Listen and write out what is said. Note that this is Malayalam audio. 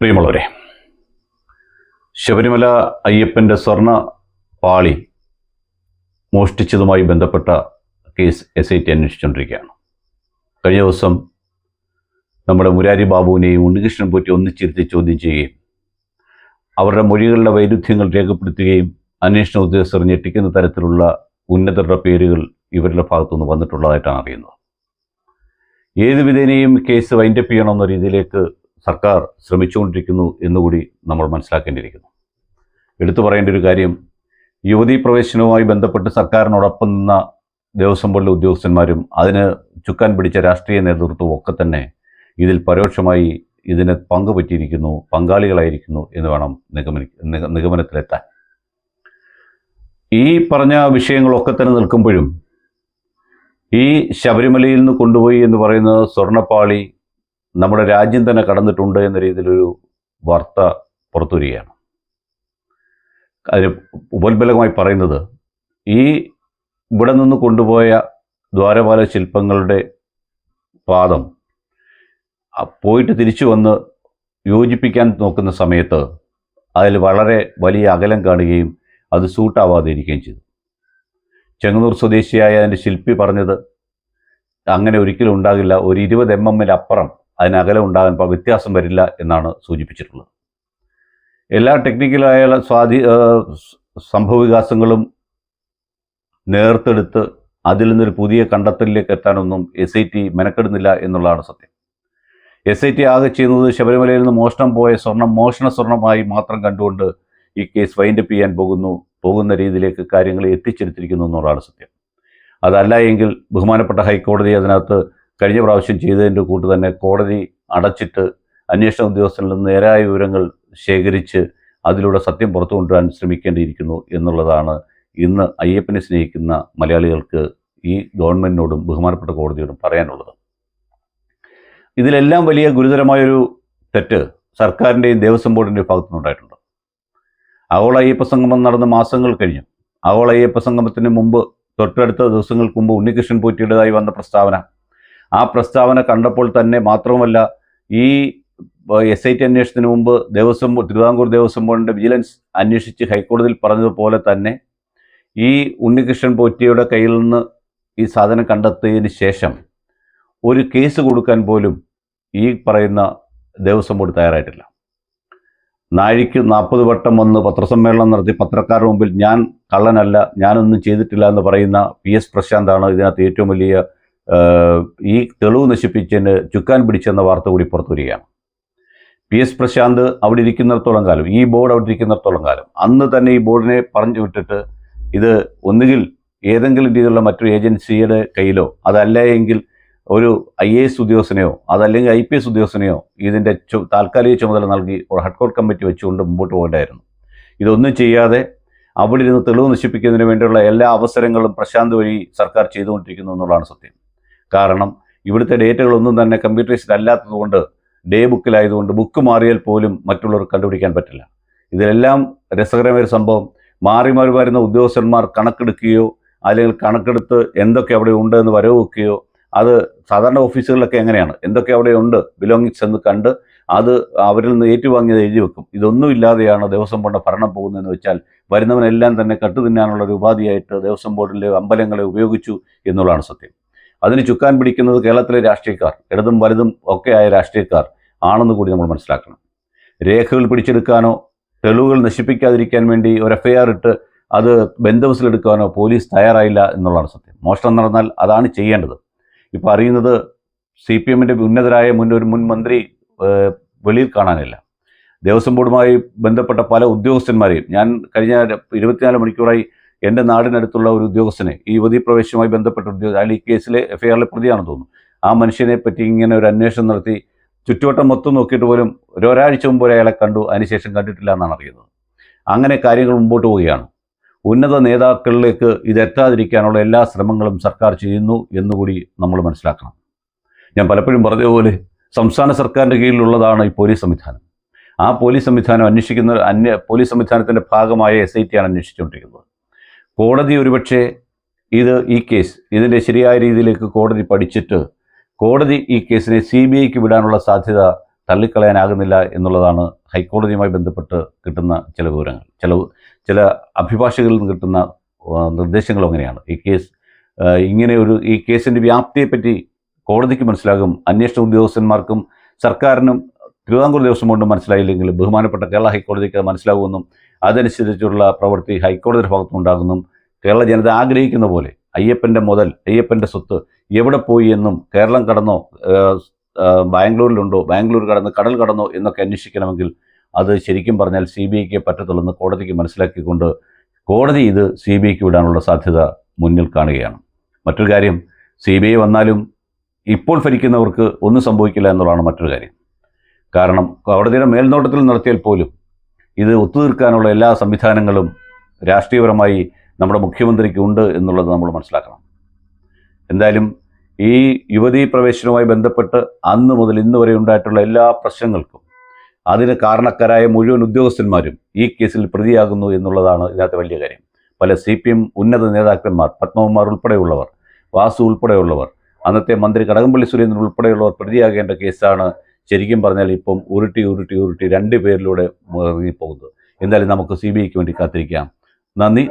പ്രിയമുള്ളവരെ ശബരിമല അയ്യപ്പന്റെ സ്വർണ പാളി മോഷ്ടിച്ചതുമായി ബന്ധപ്പെട്ട കേസ് എസ് ഐ ടി അന്വേഷിച്ചുകൊണ്ടിരിക്കുകയാണ്. കഴിഞ്ഞ ദിവസം നമ്മുടെ മുരാരി ബാബുവിനെയും ഉണ്ണികൃഷ്ണൻ പോറ്റി ഒന്നിച്ചിരുത്തി ചോദ്യം ചെയ്യുകയും അവരുടെ മൊഴികളുടെ വൈരുദ്ധ്യങ്ങൾ രേഖപ്പെടുത്തുകയും അന്വേഷണ ഉദ്യോഗസ്ഥർ ഞെട്ടിക്കുന്ന തരത്തിലുള്ള ഉന്നതരുടെ പേരുകൾ ഇവരുടെ ഭാഗത്തുനിന്ന് വന്നിട്ടുള്ളതായിട്ടാണ് അറിയുന്നത്. ഏത് വിധേനയും കേസ് വൈൻഡപ്പ് ചെയ്യണമെന്ന രീതിയിലേക്ക് സർക്കാർ ശ്രമിച്ചുകൊണ്ടിരിക്കുന്നു എന്നുകൂടി നമ്മൾ മനസ്സിലാക്കേണ്ടിയിരിക്കുന്നു. എടുത്തു പറയേണ്ട ഒരു കാര്യം യുവതീ പ്രവേശനവുമായി ബന്ധപ്പെട്ട് സർക്കാരിനോടൊപ്പം നിന്ന ദേവസ്വം ബോർഡിലെ ഉദ്യോഗസ്ഥന്മാരും അതിന് ചുക്കാൻ പിടിച്ച രാഷ്ട്രീയ നേതൃത്വവും ഒക്കെ തന്നെ ഇതിൽ പരോക്ഷമായി ഇതിന് പങ്കുപറ്റിയിരിക്കുന്നു പങ്കാളികളായിരിക്കുന്നു എന്ന് വേണം നിഗമനി നിഗമനത്തിലെത്താൻ. ഈ പറഞ്ഞ വിഷയങ്ങളൊക്കെ തന്നെ നിൽക്കുമ്പോഴും ഈ ശബരിമലയിൽ നിന്ന് കൊണ്ടുപോയി എന്ന് പറയുന്നത് സ്വർണപ്പാളി നമ്മുടെ രാജ്യം തന്നെ കടന്നിട്ടുണ്ട് എന്ന രീതിയിലൊരു വാർത്ത പുറത്തു വരികയാണ് അതിന് ഉപോത്ബലകമായി പറയുന്നത് ഈ ഇവിടെ നിന്ന് കൊണ്ടുപോയ ദ്വാരപാല ശില്പങ്ങളുടെ പാദം പോയിട്ട് തിരിച്ചു വന്ന് യോജിപ്പിക്കാൻ നോക്കുന്ന സമയത്ത് അതിൽ വളരെ വലിയ അകലം കാണുകയും അത് സൂട്ടാവാതെ ഇരിക്കുകയും ചെയ്തു. ചെങ്ങന്നൂർ സ്വദേശിയായ അതിന്റെ ശില്പി പറഞ്ഞത് അങ്ങനെ ഒരിക്കലും ഉണ്ടാകില്ല. ഒരു ഇരുപത് എം എമ്മിലപ്പുറം അതിന് അകലം ഉണ്ടാകാൻ വ്യത്യാസം വരില്ല എന്നാണ് സൂചിപ്പിച്ചിട്ടുള്ളത്. എല്ലാ ടെക്നിക്കലായ സ്വാധീ സംഭവവികാസങ്ങളും നേർത്തെടുത്ത് അതിൽ നിന്നൊരു പുതിയ കണ്ടെത്തലിലേക്ക് എത്താനൊന്നും എസ് ഐ ടി മെനക്കെടുന്നില്ല എന്നുള്ളതാണ് സത്യം. എസ് ഐ ടി ആകെ ചെയ്യുന്നത് ശബരിമലയിൽ നിന്ന് മോഷണം പോയ സ്വർണം മോഷണ സ്വർണമായി മാത്രം കണ്ടുകൊണ്ട് ഈ കേസ് വൈൻഡപ്പ് ചെയ്യാൻ പോകുന്നു പോകുന്ന രീതിയിലേക്ക് കാര്യങ്ങൾ എത്തിച്ചെടുത്തിരിക്കുന്നു എന്നുള്ളതാണ് സത്യം. അതല്ല എങ്കിൽ ബഹുമാനപ്പെട്ട ഹൈക്കോടതി അതിനകത്ത് കഴിഞ്ഞ പ്രാവശ്യം ചെയ്തതിന്റെ കൂട്ട് തന്നെ കോടതി അടച്ചിട്ട് അന്വേഷണ ഉദ്യോഗസ്ഥരിൽ നിന്ന് നേരായ വിവരങ്ങൾ ശേഖരിച്ച് അതിലൂടെ സത്യം പുറത്തു കൊണ്ടുവരാൻ ശ്രമിക്കേണ്ടിയിരിക്കുന്നു എന്നുള്ളതാണ് ഇന്ന് അയ്യപ്പനെ സ്നേഹിക്കുന്ന മലയാളികൾക്ക് ഈ ഗവൺമെന്റിനോടും ബഹുമാനപ്പെട്ട കോടതിയോടും പറയാനുള്ളത്. ഇതിലെല്ലാം വലിയ ഗുരുതരമായൊരു തെറ്റ് സർക്കാരിന്റെയും ദേവസ്വം ബോർഡിന്റെയും ഭാഗത്തുനിന്നുണ്ടായിട്ടുണ്ട് ആഗോള അയ്യപ്പ സംഗമം നടന്ന മാസങ്ങൾ കഴിഞ്ഞു. ആഗോള അയ്യപ്പ സംഗമത്തിന് മുമ്പ് തൊട്ടടുത്ത ദിവസങ്ങൾക്ക് മുമ്പ് ഉണ്ണികൃഷ്ണൻ പോറ്റിയുടേതായി വന്ന പ്രസ്താവന ആ പ്രസ്താവന കണ്ടപ്പോൾ തന്നെ മാത്രവുമല്ല ഈ എസ് ഐ ടി അന്വേഷണത്തിന് മുമ്പ് ദേവസ്വം തിരുവിതാംകൂർ ദേവസ്വം ബോർഡിന്റെ വിജിലൻസ് അന്വേഷിച്ച് ഹൈക്കോടതിയിൽ പറഞ്ഞതുപോലെ തന്നെ ഈ ഉണ്ണികൃഷ്ണൻ പോറ്റിയുടെ കയ്യിൽ നിന്ന് ഈ സാധനം കണ്ടെത്തിയതിന് ശേഷം ഒരു കേസ് കൊടുക്കാൻ പോലും ഈ പറയുന്ന ദേവസ്വം ബോർഡ് തയ്യാറായിട്ടില്ല. നാഴിക്ക് നാൽപ്പത് വട്ടം വന്ന് പത്രസമ്മേളനം നടത്തി പത്രക്കാരുടെ മുമ്പിൽ ഞാൻ കള്ളനല്ല ഞാനൊന്നും ചെയ്തിട്ടില്ല എന്ന് പറയുന്ന പി എസ് പ്രശാന്താണ് ഇതിനകത്ത് ഏറ്റവും വലിയ ഈ തെളിവ് നശിപ്പിച്ചതിന് ചുക്കാൻ പിടിച്ചെന്ന വാർത്ത കൂടി പുറത്തു വരികയാണ്. പി എസ് പ്രശാന്ത് അവിടെ ഇരിക്കുന്നിടത്തോളം കാലം ഈ ബോർഡ് അവിടെ ഇരിക്കുന്നിടത്തോളം കാലം അന്ന് തന്നെ ഈ ബോർഡിനെ പറഞ്ഞു വിട്ടിട്ട് ഇത് ഒന്നുകിൽ ഏതെങ്കിലും രീതിയിലുള്ള മറ്റൊരു ഏജൻസിയുടെ കയ്യിലോ അതല്ല എങ്കിൽ ഒരു ഐ എ എസ് ഉദ്യോഗസ്ഥനെയോ അതല്ലെങ്കിൽ ഐ പി എസ് ഉദ്യോഗസ്ഥനെയോ ഇതിന്റെ ചു താൽക്കാലിക ചുമതല നൽകി ഒരു ഹഡ്കോട്ട് കമ്മിറ്റി വെച്ചുകൊണ്ട് മുമ്പോട്ട് പോകേണ്ടായിരുന്നു ഇതൊന്നും ചെയ്യാതെ അവിടെ ഇരുന്ന് തെളിവ് നശിപ്പിക്കുന്നതിന് വേണ്ടിയുള്ള എല്ലാ അവസരങ്ങളും പ്രശാന്ത് വഴി സർക്കാർ ചെയ്തുകൊണ്ടിരിക്കുന്നു എന്നുള്ളതാണ് സത്യം. കാരണം ഇവിടുത്തെ ഡേറ്റകളൊന്നും തന്നെ കമ്പ്യൂട്ടറൈസ്ഡ് അല്ലാത്തതുകൊണ്ട് ഡേ ബുക്കിലായതുകൊണ്ട് ബുക്ക് മാറിയാൽ പോലും മറ്റുള്ളവർക്ക് കണ്ടുപിടിക്കാൻ പറ്റില്ല. ഇതിലെല്ലാം രസകരമായ ഒരു സംഭവം. മാറി മാറി വരുന്ന ഉദ്യോഗസ്ഥന്മാർ കണക്കെടുക്കുകയോ അല്ലെങ്കിൽ കണക്കെടുത്ത് എന്തൊക്കെ അവിടെ ഉണ്ട് എന്ന് വരവ് വെക്കുകയോ അത് സാധാരണ ഓഫീസുകളിലൊക്കെ എങ്ങനെയാണ്? എന്തൊക്കെ അവിടെ ഉണ്ട് ബിലോങ്ങിങ്സ് എന്ന് കണ്ട് അത് അവരിൽ നിന്ന് ഏറ്റുവാങ്ങിയത് എഴുതി വെക്കും. ഇതൊന്നും ഇല്ലാതെയാണ് ദേവസ്വം ബോർഡിന്റെ ഭരണം പോകുന്നതെന്ന് വെച്ചാൽ വരുന്നവനെല്ലാം തന്നെ കട്ടുതിന്നാനുള്ള ഒരു ഉപാധിയായിട്ട് ദേവസ്വം ബോർഡിലെ അമ്പലങ്ങളെ ഉപയോഗിച്ചു എന്നുള്ളതാണ് സത്യം. അതിന് ചുക്കാൻ പിടിക്കുന്നത് കേരളത്തിലെ രാഷ്ട്രീയക്കാർ ഇടതും വലുതും ആയ രാഷ്ട്രീയക്കാർ ആണെന്ന് കൂടി നമ്മൾ മനസ്സിലാക്കണം. രേഖകൾ പിടിച്ചെടുക്കാനോ തെളിവുകൾ നശിപ്പിക്കാതിരിക്കാൻ വേണ്ടി ഒരു എഫ് ഐ ആർ ഇട്ട് അത് ബന്ധവസിലെടുക്കാനോ പോലീസ് തയ്യാറായില്ല എന്നുള്ളതാണ് സത്യം. മോഷണം നടന്നാൽ അതാണ് ചെയ്യേണ്ടത്. ഇപ്പോൾ അറിയുന്നത് സി പി എമ്മിന്റെ ഉന്നതരായ മുൻ ഒരു മുൻ മന്ത്രി വെളിയിൽ കാണാനില്ല. ദേവസ്വം ബോർഡുമായി ബന്ധപ്പെട്ട പല ഉദ്യോഗസ്ഥന്മാരെയും ഞാൻ കഴിഞ്ഞ ഇരുപത്തിനാല് മണിക്കൂറായി എന്റെ നാടിനടുത്തുള്ള ഒരു ഉദ്യോഗസ്ഥനെ ഈ യുവതി ബന്ധപ്പെട്ട ഉദ്യോഗ അയാൾ ഈ കേസിലെ എഫ് ഐ ആറിലെ പ്രതിയാണെന്ന് തോന്നുന്നു. ആ മനുഷ്യനെ പറ്റി ഇങ്ങനെ ഒരു അന്വേഷണം നടത്തി ചുറ്റുവട്ടം മൊത്തം നോക്കിയിട്ട് പോലും ഒരാഴ്ച മുമ്പ് അയാളെ കണ്ടു. അതിനുശേഷം കണ്ടിട്ടില്ല എന്നാണ് അറിയുന്നത്. അങ്ങനെ കാര്യങ്ങൾ മുമ്പോട്ട് പോവുകയാണ്. ഉന്നത നേതാക്കളിലേക്ക് ഇതെത്താതിരിക്കാനുള്ള എല്ലാ ശ്രമങ്ങളും സർക്കാർ ചെയ്യുന്നു എന്നുകൂടി നമ്മൾ മനസ്സിലാക്കണം. ഞാൻ പലപ്പോഴും പറഞ്ഞതുപോലെ സംസ്ഥാന സർക്കാരിന്റെ കീഴിലുള്ളതാണ് ഈ പോലീസ് സംവിധാനം. ആ പോലീസ് സംവിധാനം അന്വേഷിക്കുന്ന അന്യ പോലീസ് സംവിധാനത്തിന്റെ ഭാഗമായ എസ് ഐ ടി ആണ് അന്വേഷിച്ചുകൊണ്ടിരിക്കുന്നത്. കോടതി ഒരുപക്ഷെ ഇത് ഈ കേസ് ഇതിന്റെ ശരിയായ രീതിയിലേക്ക് കോടതി പഠിച്ചിട്ട് കോടതി ഈ കേസിനെ സി ബി ഐക്ക് വിടാനുള്ള സാധ്യത തള്ളിക്കളയാനാകുന്നില്ല എന്നുള്ളതാണ് ഹൈക്കോടതിയുമായി ബന്ധപ്പെട്ട് കിട്ടുന്ന ചില വിവരങ്ങൾ ചില ചില അഭിഭാഷകരിൽ നിന്ന് കിട്ടുന്ന നിർദ്ദേശങ്ങളും അങ്ങനെയാണ്. ഈ കേസ് ഇങ്ങനെ ഒരു ഈ കേസിന്റെ വ്യാപ്തിയെപ്പറ്റി കോടതിക്ക് മനസ്സിലാകും അന്വേഷണ ഉദ്യോഗസ്ഥന്മാർക്കും സർക്കാരിനും തിരുവിതാംകൂർ ദേവസ്വം ബോർഡിനും മനസ്സിലായില്ലെങ്കിൽ ബഹുമാനപ്പെട്ട കേരള ഹൈക്കോടതിക്ക് മനസ്സിലാകുമെന്നും അതനുസരിച്ചുള്ള പ്രവൃത്തി ഹൈക്കോടതിയുടെ ഭാഗത്തുനിന്നുണ്ടാകുമെന്നും കേരള ജനത ആഗ്രഹിക്കുന്ന പോലെ അയ്യപ്പന്റെ മുതൽ അയ്യപ്പന്റെ സ്വത്ത് എവിടെ പോയി എന്നും കേരളം കടന്നോ ബാംഗ്ലൂരിലുണ്ടോ ബാംഗ്ലൂർ കടന്ന് കടൽ കടന്നോ എന്നൊക്കെ അന്വേഷിക്കണമെങ്കിൽ അത് ശരിക്കും പറഞ്ഞാൽ സി ബി ഐക്ക് പറ്റത്തുള്ളെന്ന് കോടതിക്ക് മനസ്സിലാക്കിക്കൊണ്ട് കോടതി ഇത് സി ബി ഐക്ക് വിടാനുള്ള സാധ്യത മുന്നിൽ കാണുകയാണ്. മറ്റൊരു കാര്യം സി ബി ഐ വന്നാലും ഇപ്പോൾ ഭരിക്കുന്നവർക്ക് ഒന്നും സംഭവിക്കില്ല എന്നുള്ളതാണ് മറ്റൊരു കാര്യം. കാരണം കോടതിയുടെ മേൽനോട്ടത്തിൽ നടത്തിയാൽ പോലും ഇത് ഒത്തുതീർക്കാനുള്ള എല്ലാ സംവിധാനങ്ങളും രാഷ്ട്രീയപരമായി നമ്മുടെ മുഖ്യമന്ത്രിക്ക് ഉണ്ട് എന്നുള്ളത് നമ്മൾ മനസ്സിലാക്കണം. എന്തായാലും ഈ യുവതീ പ്രവേശനവുമായി ബന്ധപ്പെട്ട് അന്ന് മുതൽ ഇന്ന് വരെ ഉണ്ടായിട്ടുള്ള എല്ലാ പ്രശ്നങ്ങൾക്കും അതിന് കാരണക്കാരായ മുഴുവൻ ഉദ്യോഗസ്ഥന്മാരും ഈ കേസിൽ പ്രതിയാകുന്നു എന്നുള്ളതാണ് ഇതിനകത്ത് വലിയ കാര്യം. പല സി പി എം ഉന്നത നേതാക്കന്മാർ പത്മകുമാർ ഉൾപ്പെടെയുള്ളവർ വാസു ഉൾപ്പെടെയുള്ളവർ അന്നത്തെ മന്ത്രി കടകംപള്ളി സുരേന്ദ്രൻ ഉൾപ്പെടെയുള്ളവർ പ്രതിയാകേണ്ട കേസാണ് ശരിക്കും പറഞ്ഞാൽ ഇപ്പം ഉരുട്ടി ഉരുട്ടി ഉരുട്ടി രണ്ട് പേരിലൂടെ ഇറങ്ങിപ്പോകുന്നത് എന്തായാലും നമുക്ക് സി ബി ഐക്ക് വേണ്ടി കാത്തിരിക്കാം. നന്ദി.